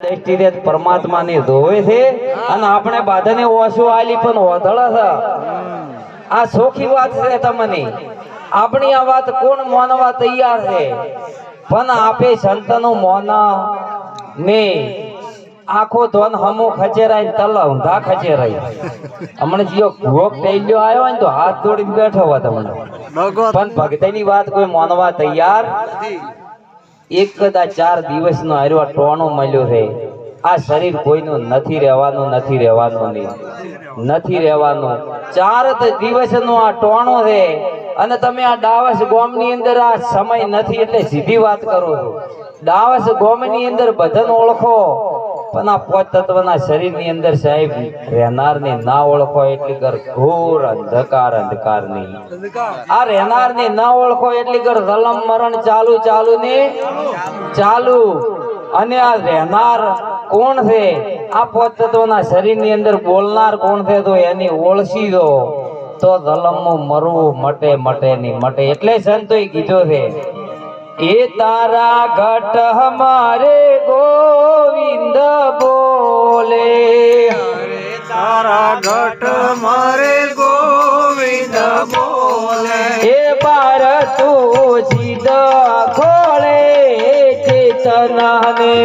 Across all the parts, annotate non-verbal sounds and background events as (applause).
દ્રષ્ટિએ પરમાત્માને ધોવે છે અને આપણે બાધાને ઓછો આલી પણ ઓધળા છે. આ સોખી વાત છે તમને. આપણી આ વાત કોણ માનવા તૈયાર છે? પણ આપે સંતનો મોન ને આખો ધન હમો ખચેરાય તલ ઊંધા ખચેરાય. હમણાં જીઓ ભોગ ટેલ્યો આવ્યો ને તો હાથ જોડીને બેઠો હોય તમને. પણ ભગતની વાત કોઈ માનવા તૈયાર એક કદાચ ચાર દિવસનો હાર્યો ટોણો મળ્યો છે. આ શરીર કોઈનું નથી રહેવાનું નથી રહેવાનું નથી રહેવાનું. ચાર જ દિવસનો આ ટોણો છે. અને તમે આ ડાવસ ગોમની અંદર આ સમય નથી એટલે સીધી વાત કરો ડાવસ ગોમની અંદર બધાને ઓળખો. પણ આ પોત તત્વના શરીરની અંદર સાહેબ, રહેનારને ના ઓળખો એટલી કર ઘોર અંધકાર, અંધકારની. આ રહેનારને ન ઓળખો એટલી કર રલમ મરણ ચાલુ ચાલુ ને? ચાલુ. અને આ રહેનાર કોણ છે? આ પોત તત્વના શરીરની અંદર બોલનાર કોણ છે? તો એની ઓળખી દો. તો જલમનું મરવું મટે મટે નહીં મટે. એટલે સંતોએ કીધો છે, એ તારા ઘટ હમારે ગોવિંદ બોલે. તારા ઘટ મારે ગોવિંદ બોલે. એ બાર તું જીદ ખોળે ચેતનાને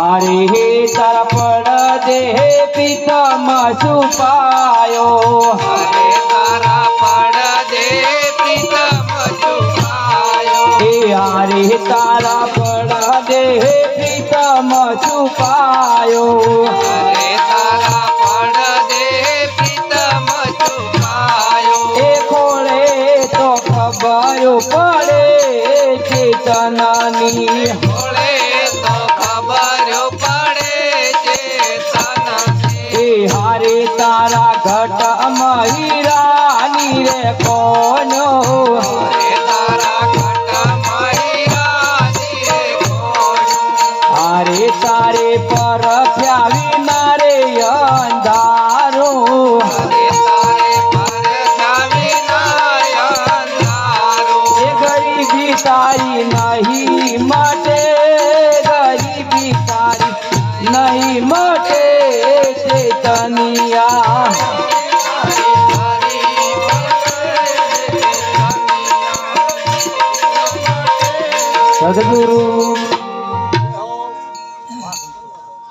આરે હે તારા પડ દે પિતમ છુપાયો. તારા તારા પડા દે પિતમ છુપાયો. તારા પડ દે પ્રીતમ છુપાયો. એ ખોળે તો ખબર પડે ચેતનાની. બોલે તો ખબર પડે છે એ હારે તારા ઘટ મહિરાની રે કોનો સદગુરુ.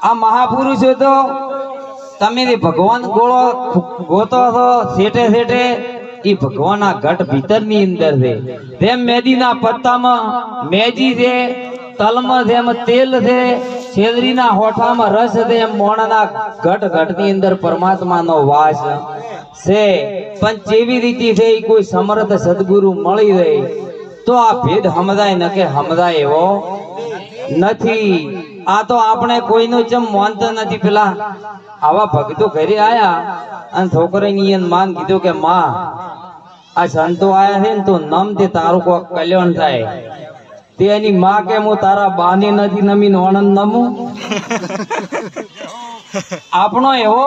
આ મહાપુરુષો તો તમે ભગવાન ગોળો ગોતો છો, શેઠે શેઠે એ ભગવાનના ઘટ ભીતરની અંદર છે. જેમ મેદીના પત્તામાં મેજી છે, તલમાં જેમ તેલ છે શેરડીના હોઠામાં રસ છે, એમ મોણાના ઘટ ઘટની અંદર પરમાત્માનો વાસ છે. પણ જેવી રીતે છે એ કોઈ સમર્થ સદગુરુ મળી રહે. તો આ ભેદ સમજાય ન કે સમજાય એવો નથી. આ તો આપણે કોઈનું જેમ માનતા નથી. પેલા આવા ભક્તો ઘરે આયા અને છોકરીની એને માન કીધું કે માં આ સંતો આયા છે ને તો નમ તે તારું કોઈ કલ્યાણ થાય. તે એની માં કે હું તારા બાની નથી નમીને આનંદ નમું? (laughs) આપણો એવો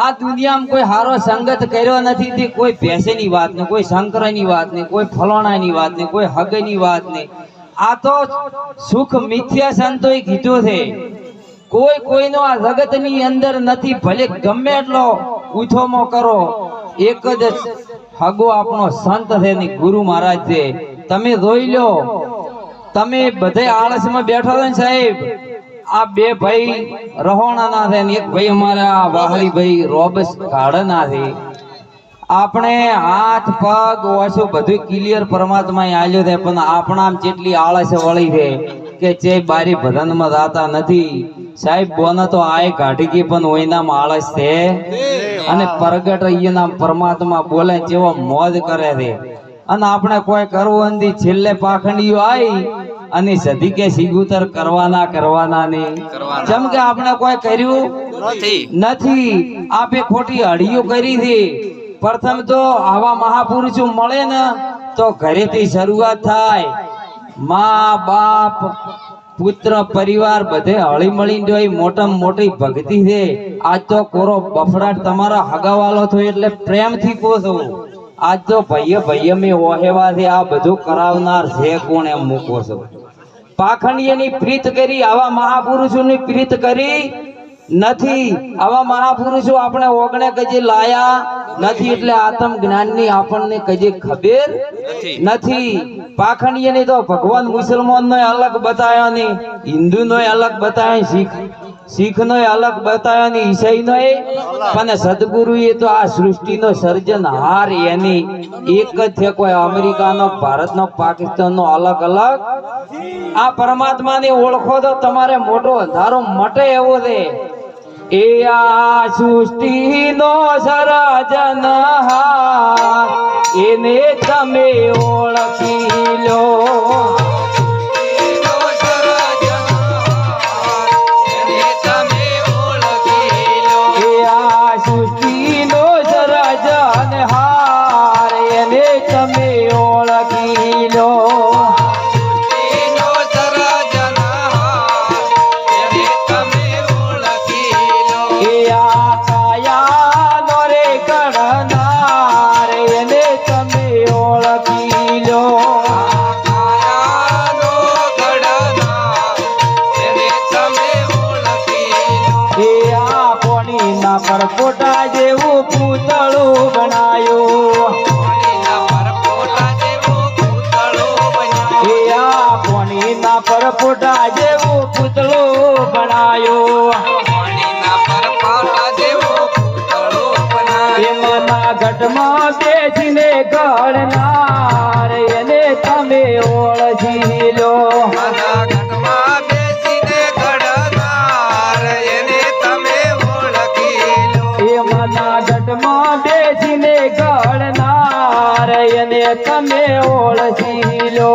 આ દુનિયામાં કોઈ હારો સંગત કર્યો નથી, તે કોઈ ભેંસેની વાત ને કોઈ શંકરની વાત ને કોઈ ફલોણાની વાત ને કોઈ હગની વાત ને આ તો સુખ મિથ્યા સંતોએ કીધું છે. કોઈ કોઈનો આ જગતની અંદર નથી, ભલે ગમે એટલો ઉથોમો કરો. એક જ હગો આપણો સંત છે ને ગુરુ મહારાજ છે. તમે જોઈ લો, તમે બધે આળસમાં બેઠો છો ને સાહેબ આ બે ભાઈ રહોણાના છે એક ભાઈ અમારા વાહળી ભાઈ રોબસ ગાર્ડના છે. આપણે હાથ, પગ, ઓછું બધું ક્લિયર પરમાત્મા આવ્યું છે, પણ આપણા જેટલી આળસ વળી છે કે જે બારી ભજનમાં જાતા નથી. સાહેબ, બોને તો આય કાઢી ગઈ પણ ઓઈનામાં આળસ છે. અને પ્રગટ અહીંયાના પરમાત્મા બોલે જેવો મોજ કરે છે. અને આપણે કોઈ કરવું નથી છેલ્લે પાખંડીઓ આવી અને સધી કે સિગુતર કરવાના કરવાના. ને જેમ કે આપણે કોઈ કર્યું નથી. આપે ખોટી અડીઓ કરી છે. પ્રથમ તો આવા મહાપુરુષો મળે ને તો ઘરેથી શરૂઆત થાય. મા બાપ પુત્ર પરિવાર બધે હળી મળીને જો મોટામાં મોટી ભક્તિ છે. આજ તો કોરો બફડાટ તમારા હગાવાલો થયો એટલે પ્રેમથી કહો છો આજ તો ભાઈએ ભાઈએ મેં ઓહેવાથી આ બધું કરાવનાર છે કોણ એમ મૂકો છો પાખંડીયની પ્રીત કરી આવા મહાપુરુષોની પ્રીત કરી. નથી આવા મહાપુરુષો આપણે ઓગણે કજી લાયા નથી એટલે આત્મ જ્ઞાનની આપણને કજી ખબર નથી. પાખંડીયની તો ભગવાન મુસલમાન નો અલગ બતાવ્યો નહીં હિન્દુ નો અલગ બતાવ્યો શીખ શીખ નો અલગ બતાવ્યો ની ઈસાઈ નો પણ સદગુરુ એ તો આ સૃષ્ટિનો સર્જનહાર એની. એક જ છે કોઈ અમેરિકાનો ભારતનો પાકિસ્તાનનો અલગ અલગ. આ પરમાત્માને ઓળખો તો તમારે મોટો અંધારો મટે એવો છે. એ આ સૃષ્ટિનો સર્જનહાર એને તમે ઓળખી લો. પરપોટા જેવું પૂતળું બનાયું પાણીના પરપોટા જેવું પૂતળું બન્યું. એમના ઘટમાં બેસીને ગળનાર, એને તમે ઓળખી લો ઘટમાં ઓળખી લો.